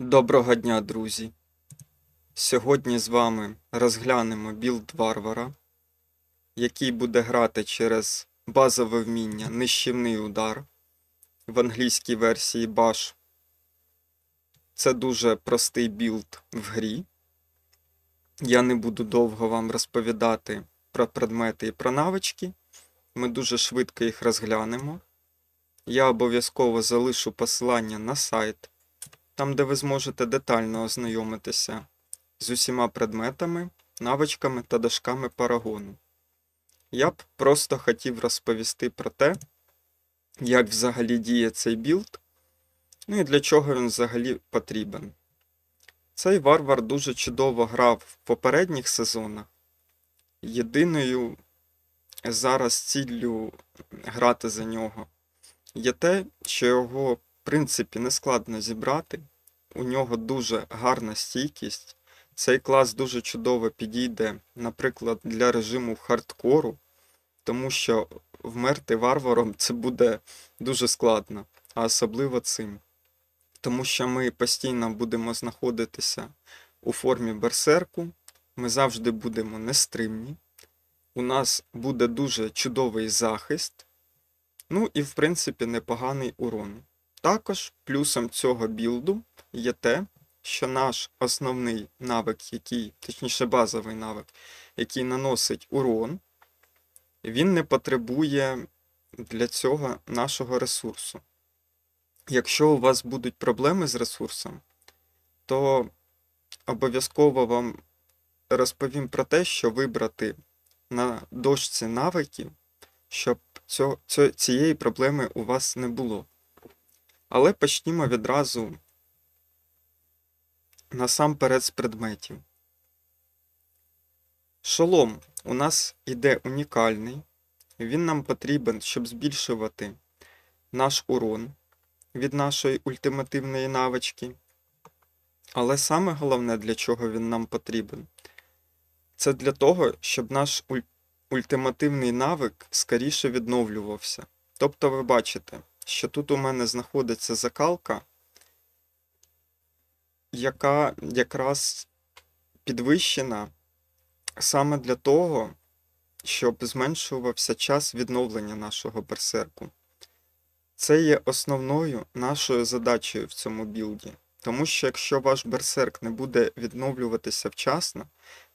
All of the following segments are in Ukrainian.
Доброго дня, друзі! Сьогодні з вами розглянемо білд варвара, який буде грати через базове вміння нищівний удар в англійській версії Bash. Це дуже простий білд в грі. Я не буду довго вам розповідати про предмети і про навички. Ми дуже швидко їх розглянемо. Я обов'язково залишу посилання на сайт там, де ви зможете детально ознайомитися з усіма предметами, навичками та дошками парагону. Я б просто хотів розповісти про те, як взагалі діє цей білд, ну і для чого він взагалі потрібен. Цей варвар дуже чудово грав в попередніх сезонах. Єдиною зараз ціллю грати за нього є те, що його в принципі не складно зібрати. У нього дуже гарна стійкість. Цей клас дуже чудово підійде, наприклад, для режиму хардкору, тому що вмерти варваром це буде дуже складно, а особливо цим. Тому що ми постійно будемо знаходитися у формі берсерку, ми завжди будемо нестримні, у нас буде дуже чудовий захист, ну і в принципі непоганий урон. Також плюсом цього білду є те, що наш основний навик, який, точніше базовий навик, який наносить урон, він не потребує для цього нашого ресурсу. Якщо у вас будуть проблеми з ресурсом, то обов'язково вам розповім про те, що вибрати на дошці навиків, щоб цієї проблеми у вас не було. Але почнімо відразу насамперед з предметів. Шолом у нас іде унікальний. Він нам потрібен, щоб збільшувати наш урон від нашої ультимативної навички. Але саме головне, для чого він нам потрібен, це для того, щоб наш ультимативний навик скоріше відновлювався. Тобто ви бачите, що тут у мене знаходиться закалка, яка якраз підвищена саме для того, щоб зменшувався час відновлення нашого берсерку. Це є основною нашою задачею в цьому білді. Тому що якщо ваш берсерк не буде відновлюватися вчасно,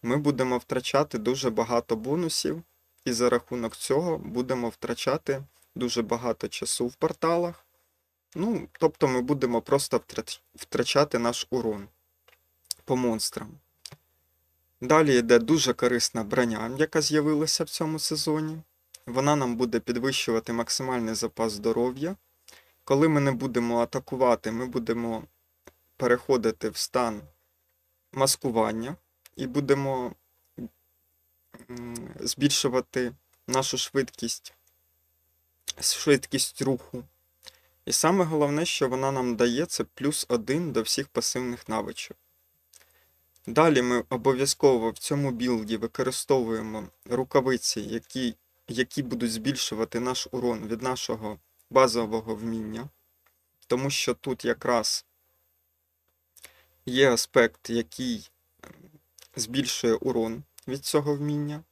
ми будемо втрачати дуже багато бонусів, і за рахунок цього будемо втрачати дуже багато часу в порталах. Ну, тобто ми будемо просто втрачати наш урон по монстрам. Далі йде дуже корисна броня, яка з'явилася в цьому сезоні. Вона нам буде підвищувати максимальний запас здоров'я. Коли ми не будемо атакувати, ми будемо переходити в стан маскування і будемо збільшувати нашу швидкість, швидкість руху. І саме головне, що вона нам дає, це плюс один до всіх пасивних навичок. Далі ми обов'язково в цьому білді використовуємо рукавиці, які, які будуть збільшувати наш урон від нашого базового вміння, тому що тут якраз є аспект, який ем, збільшує урон від цього вміння.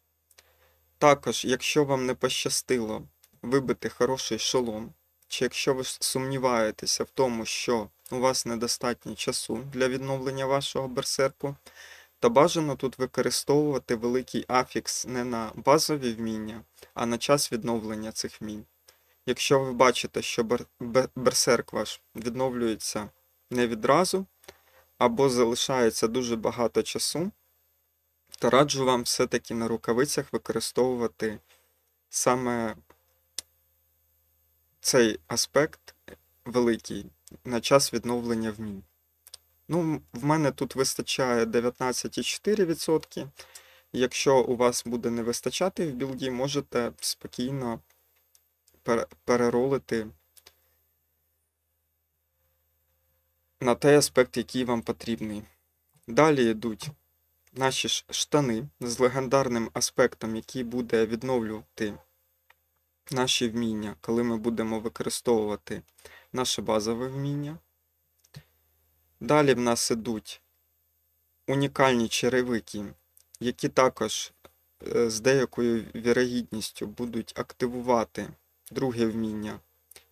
Також, якщо вам не пощастило вибити хороший шолом, чи якщо ви сумніваєтеся в тому, що у вас недостатньо часу для відновлення вашого берсерку, то бажано тут використовувати великий афікс не на базові вміння, а на час відновлення цих вмінь. Якщо ви бачите, що бер- бе- берсерк ваш відновлюється не відразу, або залишається дуже багато часу, то раджу вам все-таки на рукавицях використовувати саме цей аспект великий на час відновлення вмінь. Ну, в мене тут вистачає 19,4%. Якщо у вас буде не вистачати в білді, можете спокійно переролити на той аспект, який вам потрібний. Далі йдуть наші штани з легендарним аспектом, який буде відновлювати наші вміння, коли ми будемо використовувати наше базове вміння. Далі в нас ідуть унікальні черевики, які також е, з деякою вірогідністю будуть активувати друге вміння,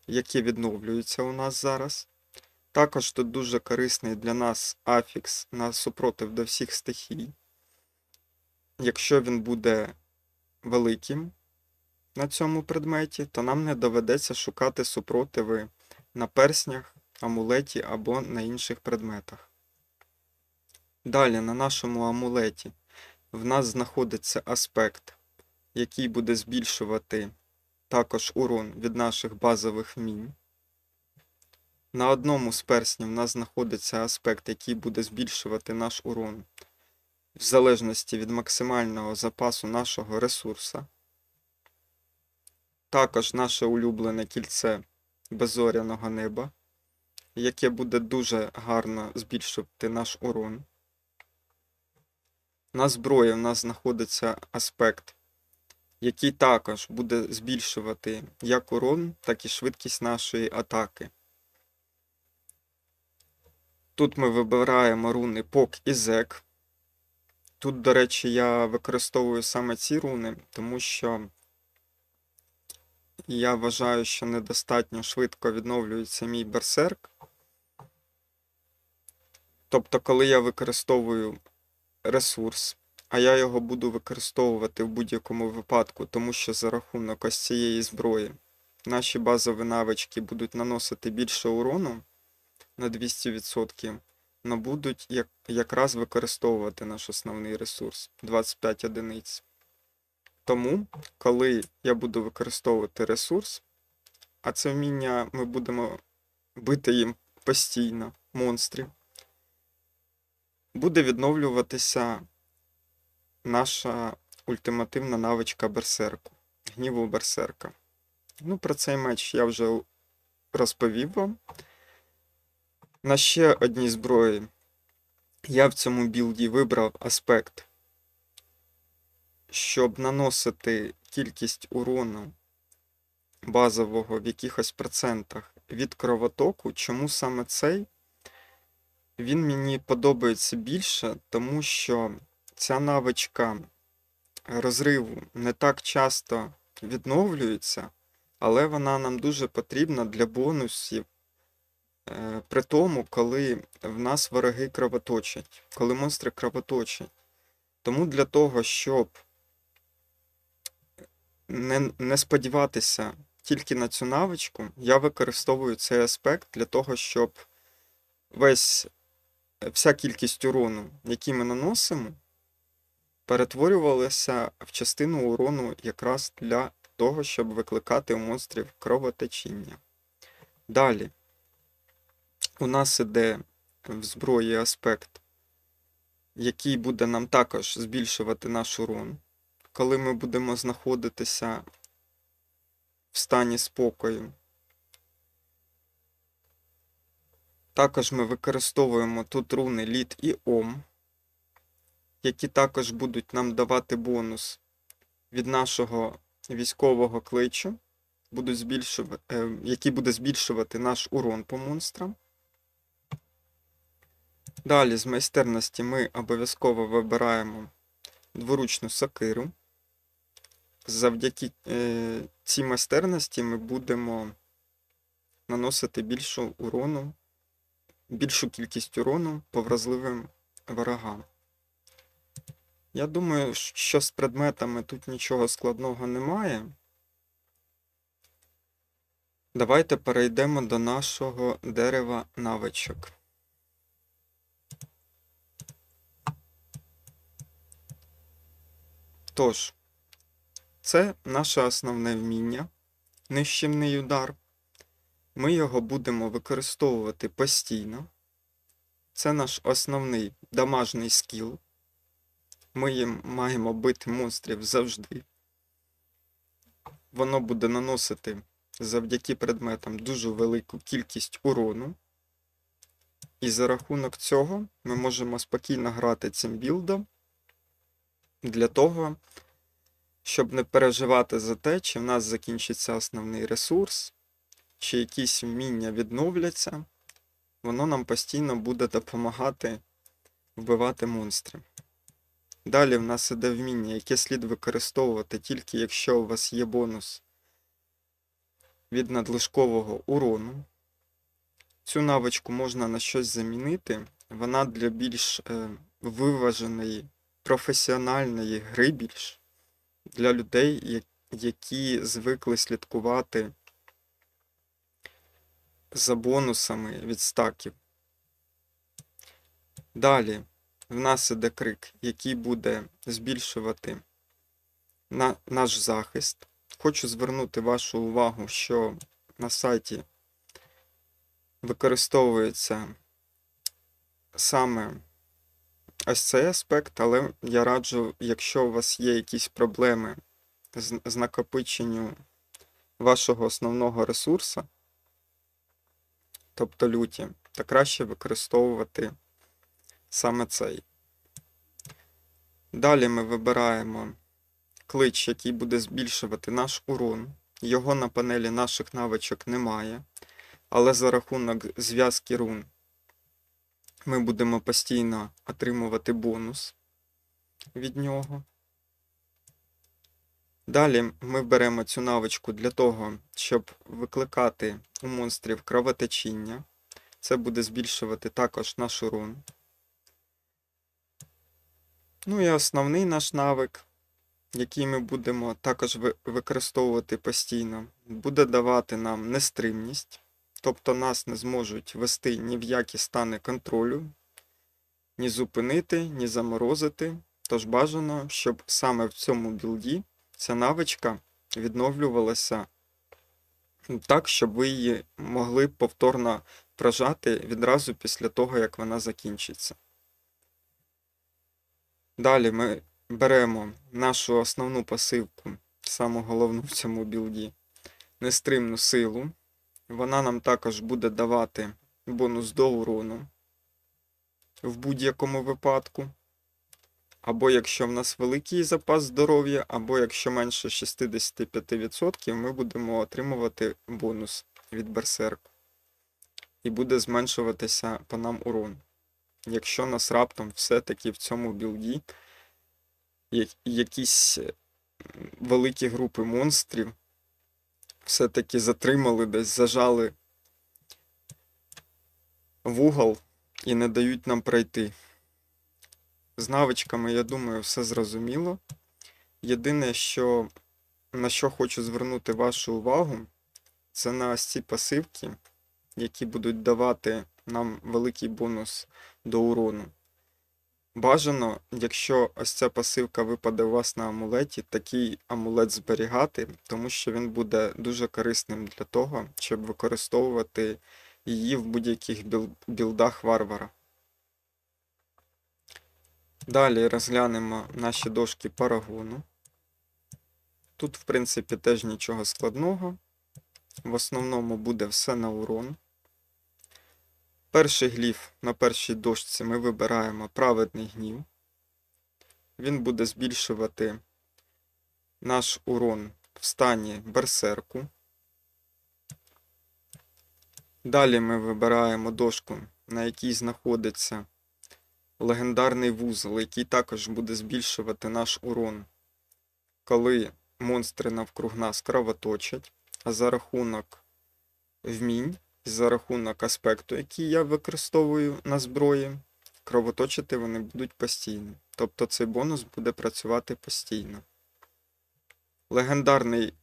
яке відновлюється у нас зараз. Також тут дуже корисний для нас афікс на супротив до всіх стихій. Якщо він буде великим на цьому предметі, то нам не доведеться шукати супротиви на перснях, амулеті або на інших предметах. Далі на нашому амулеті в нас знаходиться аспект, який буде збільшувати також урон від наших базових вмінь. На одному з перснів в нас знаходиться аспект, який буде збільшувати наш урон в залежності від максимального запасу нашого ресурса. Також наше улюблене кільце безоряного неба, яке буде дуже гарно збільшувати наш урон. На зброї в нас знаходиться аспект, який також буде збільшувати як урон, так і швидкість нашої атаки. Тут ми вибираємо руни Пок і Зек. Тут, до речі, я використовую саме ці руни, тому що я вважаю, що недостатньо швидко відновлюється мій берсерк. Тобто, коли я використовую ресурс, а я його буду використовувати в будь-якому випадку, тому що за рахунок ось цієї зброї наші базові навички будуть наносити більше урону на 200%, но будуть як, якраз використовувати наш основний ресурс 25 одиниць. Тому, коли я буду використовувати ресурс, а це вміння ми будемо бити їм постійно, монстрів, буде відновлюватися наша ультимативна навичка берсерку, гніву берсерка. Ну, про цей меч я вже розповів вам. На ще одній зброї я в цьому білді вибрав аспект, щоб наносити кількість урону базового в якихось процентах від кровотоку. Чому саме цей? Він мені подобається більше, тому що ця навичка розриву не так часто відновлюється, але вона нам дуже потрібна для бонусів. Е, При тому, коли в нас вороги кровоточать, коли монстри кровоточать. Тому для того, щоб не, не сподіватися тільки на цю навичку, я використовую цей аспект для того, щоб весь, вся кількість урону, який ми наносимо, перетворювалася в частину урону якраз для того, щоб викликати у монстрів кровотечіння. Далі у нас іде в зброї аспект, який буде нам також збільшувати наш урон, коли ми будемо знаходитися в стані спокою. Також ми використовуємо тут руни лід і ом, які також будуть нам давати бонус від нашого військового кличу, е, який буде збільшувати наш урон по монстрам. Далі з майстерності ми обов'язково вибираємо дворучну сокиру. Завдяки е, цій майстерності ми будемо наносити більшу урону, більшу кількість урону по вразливим ворогам. Я думаю, що з предметами тут нічого складного немає. Давайте перейдемо до нашого дерева навичок. Тож, це наше основне вміння, нищівний удар. Ми його будемо використовувати постійно. Це наш основний дамажний скіл. Ми їм маємо бити монстрів завжди. Воно буде наносити завдяки предметам дуже велику кількість урону. І за рахунок цього ми можемо спокійно грати цим білдом для того, щоб не переживати за те, чи в нас закінчиться основний ресурс, чи якісь вміння відновляться. воно нам постійно буде допомагати вбивати монстрів. Далі в нас іде вміння, яке слід використовувати тільки якщо у вас є бонус від надлишкового урону. Цю навичку можна на щось замінити. Вона для більш е, виваженої, професіональної гри більш для людей, які звикли слідкувати за бонусами від стаків. Далі в нас іде крик, який буде збільшувати на, наш захист. Хочу звернути вашу увагу, що на сайті використовується саме ось цей аспект, але я раджу, якщо у вас є якісь проблеми з, накопиченню вашого основного ресурсу, тобто люті, то краще використовувати саме цей. Далі ми вибираємо клич, який буде збільшувати наш урон. Його на панелі наших навичок немає, але за рахунок зв'язки рун ми будемо постійно отримувати бонус від нього. Далі ми беремо цю навичку для того, щоб викликати у монстрів кровотечіння. Це буде збільшувати також наш урон. Ну і основний наш навик, який ми будемо також використовувати постійно, буде давати нам нестримність, тобто нас не зможуть вести ні в які стани контролю, ні зупинити, ні заморозити. Тож бажано, щоб саме в цьому білді ця навичка відновлювалася так, щоб ви її могли повторно прожати відразу після того, як вона закінчиться. Далі ми беремо нашу основну пасивку, саму головну в цьому білді, нестримну силу. Вона нам також буде давати бонус до урону в будь-якому випадку. Або якщо в нас великий запас здоров'я, або якщо менше 65%, ми будемо отримувати бонус від берсерку. І буде зменшуватися по нам урон. Якщо нас раптом все-таки в цьому білді якісь великі групи монстрів все-таки затримали десь, зажали в угол і не дають нам пройти. З навичками, я думаю, все зрозуміло. Єдине, що на що хочу звернути вашу увагу, це на ці пасивки, які будуть давати нам великий бонус до урону. Бажано, якщо ось ця пасивка випаде у вас на амулеті, такий амулет зберігати, тому що він буде дуже корисним для того, щоб використовувати її в будь-яких біл- білдах варвара. Далі розглянемо наші дошки парагону. Тут, в принципі, теж нічого складного. В основному буде все на урон. Перший гліф на першій дошці ми вибираємо праведний гнів. Він буде збільшувати наш урон в стані берсерку. Далі ми вибираємо дошку, на якій знаходиться легендарний вузол, який також буде збільшувати наш урон, коли монстри навкруг нас кровоточать, а за рахунок вмінь, за рахунок аспекту, який я використовую на зброї, кровоточити вони будуть постійно. Тобто цей бонус буде працювати постійно. Легендарний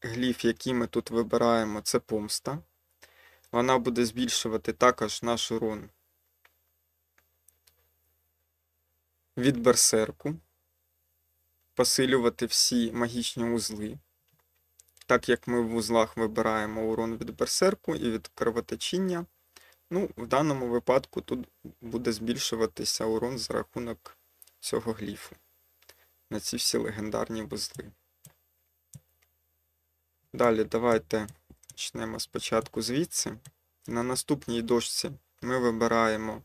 гліф, який ми тут вибираємо, це помста. Вона буде збільшувати також наш урон від берсерку, посилювати всі магічні узли. Так як ми в узлах вибираємо урон від берсерку і від кровотечіння, ну, в даному випадку тут буде збільшуватися урон за рахунок цього гліфу на ці всі легендарні вузли. Далі давайте почнемо спочатку звідси. На наступній дошці ми вибираємо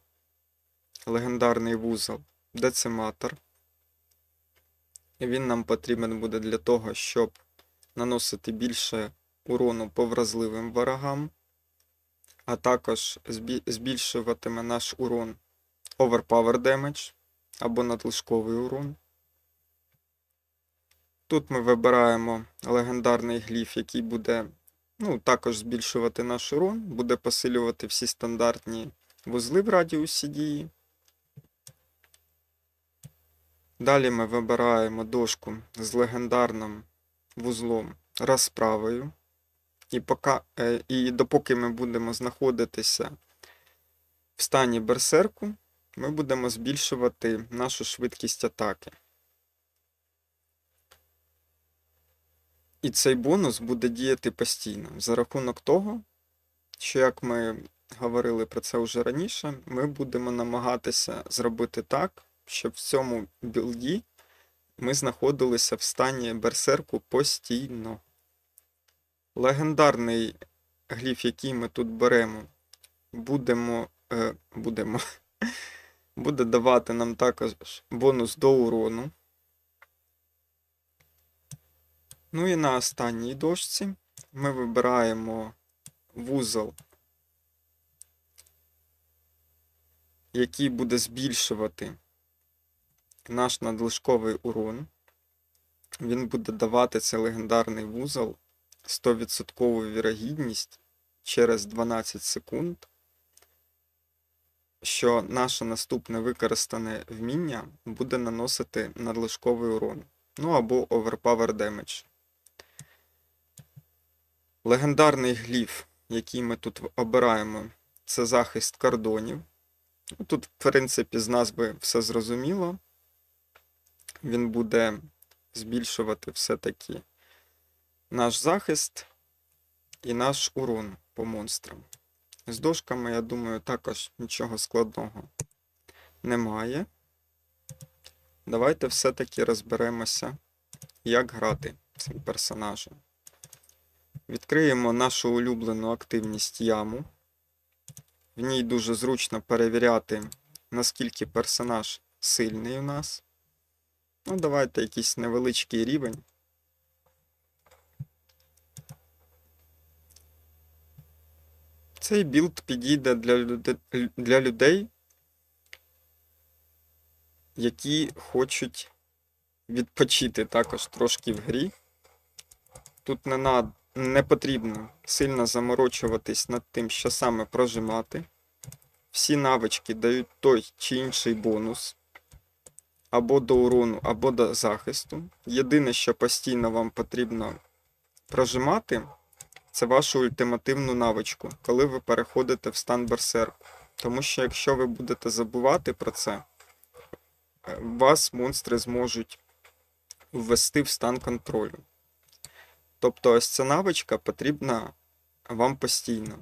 легендарний вузол Дециматор. Він нам потрібен буде для того, щоб наносити більше урону по вразливим ворогам, а також збільшуватиме наш урон Overpower Damage або надлишковий урон. Тут ми вибираємо легендарний гліф, який буде ну, також збільшувати наш урон, буде посилювати всі стандартні вузли в радіусі дії. Далі ми вибираємо дошку з легендарним вузлом розправою. І, пока, е, і допоки ми будемо знаходитися в стані берсерку, ми будемо збільшувати нашу швидкість атаки. І цей бонус буде діяти постійно за рахунок того, що, як ми говорили про це вже раніше, ми будемо намагатися зробити так, щоб в цьому білді ми знаходилися в стані берсерку постійно. Легендарний гліф, який ми тут беремо, будемо, е, будемо, буде давати нам також бонус до урону. Ну і на останній дошці ми вибираємо вузол, який буде збільшувати наш надлишковий урон. Він буде давати цей легендарний вузол 100% вірогідність через 12 секунд, що наше наступне використане вміння буде наносити надлишковий урон. Ну або Overpower Damage. Легендарний гліф, який ми тут обираємо, це захист кордонів. Тут, в принципі, з назви все зрозуміло. Він буде збільшувати все-таки наш захист і наш урон по монстрам. З дошками, я думаю, також нічого складного немає. Давайте все-таки розберемося, як грати цим персонажем. Відкриємо нашу улюблену активність яму. В ній дуже зручно перевіряти, наскільки персонаж сильний у нас. Ну, давайте якийсь невеличкий рівень. Цей білд підійде для, люде... для людей, які хочуть відпочити також трошки в грі. Тут не, над... не потрібно сильно заморочуватись над тим, що саме прожимати. Всі навички дають той чи інший бонус або до урону, або до захисту. Єдине, що постійно вам потрібно прожимати, це вашу ультимативну навичку, коли ви переходите в стан берсерку. Тому що якщо ви будете забувати про це, е, вас монстри зможуть ввести в стан контролю. Тобто ось ця навичка потрібна вам постійно.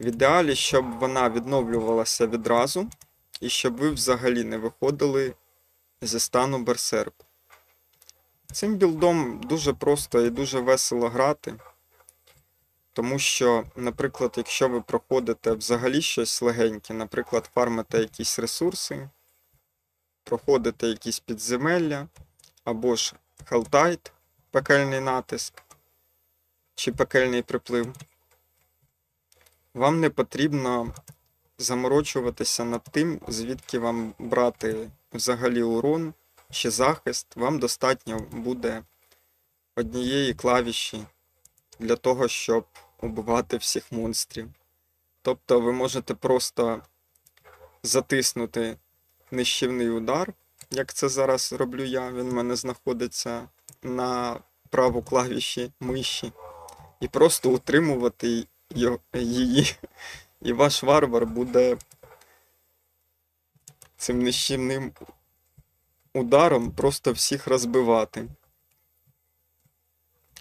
В ідеалі, щоб вона відновлювалася відразу, і щоб ви взагалі не виходили зі стану берсерку. Цим білдом дуже просто і дуже весело грати. Тому що, наприклад, якщо ви проходите взагалі щось легеньке, наприклад, фармите якісь ресурси, проходите якісь підземелля, або ж хелтайт, пекельний натиск, чи пекельний приплив, вам не потрібно заморочуватися над тим, звідки вам брати взагалі урон чи захист, вам достатньо буде однієї клавіші для того, щоб убивати всіх монстрів. Тобто ви можете просто затиснути нищівний удар, як це зараз роблю я. Він в мене знаходиться на праву клавіші миші, і просто утримувати її. І ваш варвар буде цим нищівним ударом просто всіх розбивати.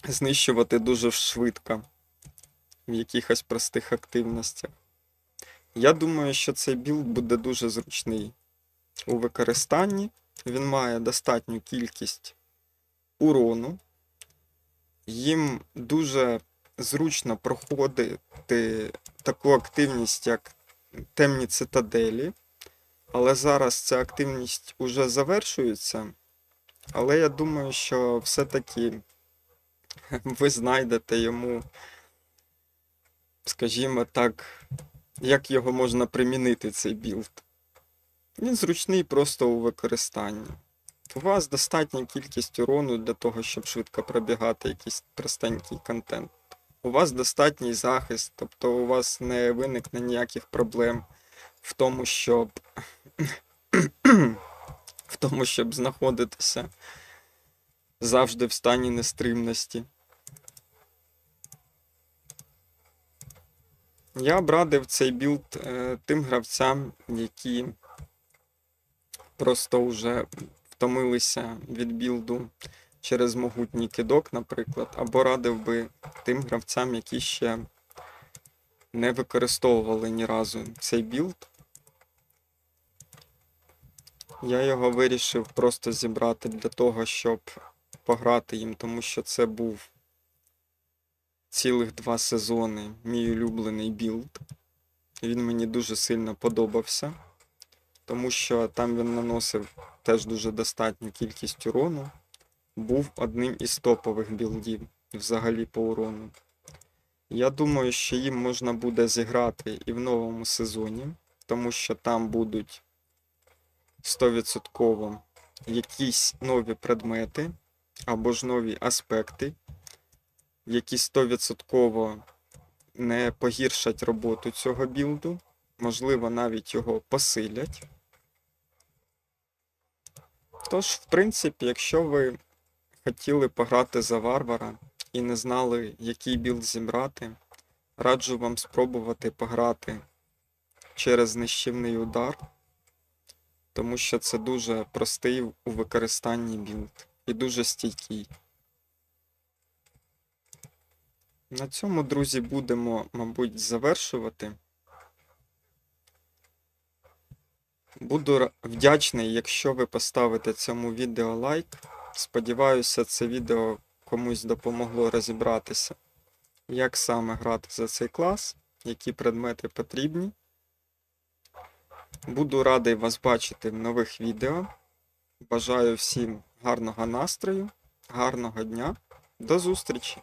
Знищувати дуже швидко в якихось простих активностях. Я думаю, що цей білд буде дуже зручний у використанні. Він має достатню кількість урону. Їм дуже зручно проходити таку активність, як темні цитаделі. Але зараз ця активність уже завершується. Але я думаю, що все-таки ви знайдете йому скажімо так, як його можна примінити, цей білд. Він зручний просто у використанні. У вас достатня кількість урону для того, щоб швидко пробігати якийсь простенький контент. У вас достатній захист, тобто у вас не виникне ніяких проблем в тому, щоб в тому, щоб знаходитися завжди в стані нестримності. Я б радив цей білд е, тим гравцям, які просто вже втомилися від білду через могутній кидок, наприклад, або радив би тим гравцям, які ще не використовували ні разу цей білд. Я його вирішив просто зібрати для того, щоб пограти їм, тому що це був цілих два сезони мій улюблений білд. Він мені дуже сильно подобався, тому що там він наносив теж дуже достатню кількість урону. Був одним із топових білдів взагалі по урону. Я думаю, що їм можна буде зіграти і в новому сезоні, тому що там будуть 100% якісь нові предмети або ж нові аспекти, які 100% не погіршать роботу цього білду, можливо, навіть його посилять. Тож, в принципі, якщо ви хотіли пограти за варвара і не знали, який білд зібрати, раджу вам спробувати пограти через нищівний удар, тому що це дуже простий у використанні білд і дуже стійкий. На цьому, друзі, будемо, мабуть, завершувати. Буду вдячний, якщо ви поставите цьому відео лайк. Сподіваюся, це відео комусь допомогло розібратися, як саме грати за цей клас, які предмети потрібні. Буду радий вас бачити в нових відео. Бажаю всім гарного настрою, гарного дня. До зустрічі!